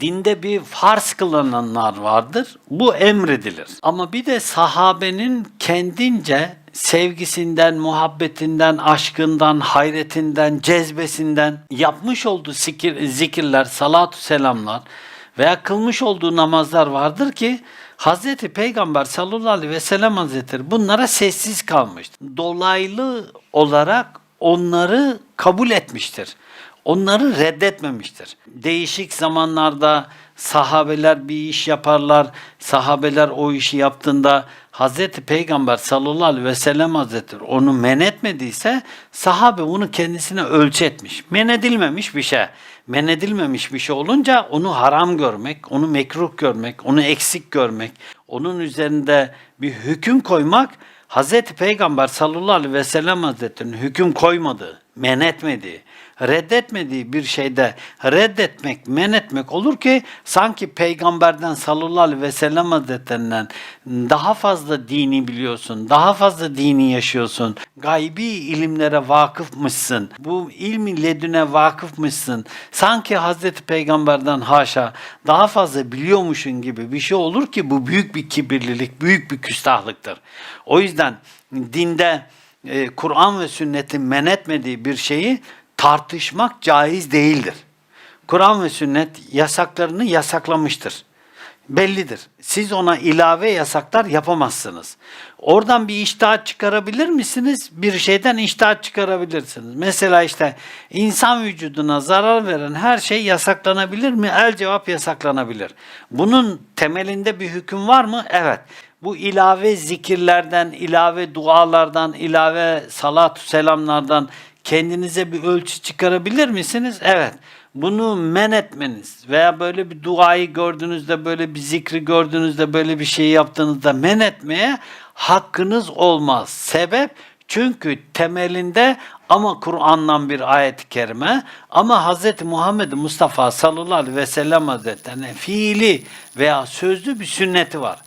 dinde bir farz kılınanlar vardır. Bu emredilir. Ama bir de sahabenin kendince sevgisinden, muhabbetinden, aşkından, hayretinden, cezbesinden yapmış olduğu zikir, zikirler, salatu selamlar veya kılmış olduğu namazlar vardır ki Hazreti Peygamber sallallahu aleyhi ve sellem Hazretleri bunlara sessiz kalmıştır. Dolaylı olarak onları kabul etmiştir. Onları reddetmemiştir. Değişik zamanlarda sahabeler bir iş yaparlar. Sahabeler o işi yaptığında Hazreti Peygamber sallallahu aleyhi ve sellem Hazretleri onu men etmediyse sahabe bunu kendisine ölçü etmiş. Men edilmemiş bir şey. Men edilmemiş bir şey olunca onu haram görmek, onu mekruh görmek, onu eksik görmek, onun üzerinde bir hüküm koymak Hazreti Peygamber sallallahu aleyhi ve sellem Hazretleri'nin hüküm koymadığı, men etmediği, reddetmediği bir şeyde reddetmek, men etmek olur ki sanki peygamberden sallallahu aleyhi ve sellem hazretlerinden daha fazla dini biliyorsun, daha fazla dini yaşıyorsun, gaybi ilimlere vakıfmışsın, bu ilmi ledüne vakıfmışsın, sanki Hazreti Peygamberden haşa daha fazla biliyormuşun gibi bir şey olur ki bu büyük bir kibirlilik, büyük bir küstahlıktır. O yüzden dinde e, Kur'an ve sünnetin men etmediği bir şeyi tartışmak caiz değildir. Kur'an ve sünnet yasaklarını yasaklamıştır. Bellidir. Siz ona ilave yasaklar yapamazsınız. Oradan bir iştahat çıkarabilir misiniz? Bir şeyden iştahat çıkarabilirsiniz. Mesela işte insan vücuduna zarar veren her şey yasaklanabilir mi? El cevap yasaklanabilir. Bunun temelinde bir hüküm var mı? Evet. Bu ilave zikirlerden, ilave dualardan, ilave salatu selamlardan kendinize bir ölçü çıkarabilir misiniz? Evet. Bunu men etmeniz veya böyle bir duayı gördüğünüzde, böyle bir zikri gördüğünüzde, böyle bir şey yaptığınızda men etmeye hakkınız olmaz. Sebep çünkü temelinde ama Kur'an'dan bir ayet-i kerime ama Hz. Muhammed Mustafa sallallahu aleyhi ve sellem hazretlerine fiili veya sözlü bir sünneti var.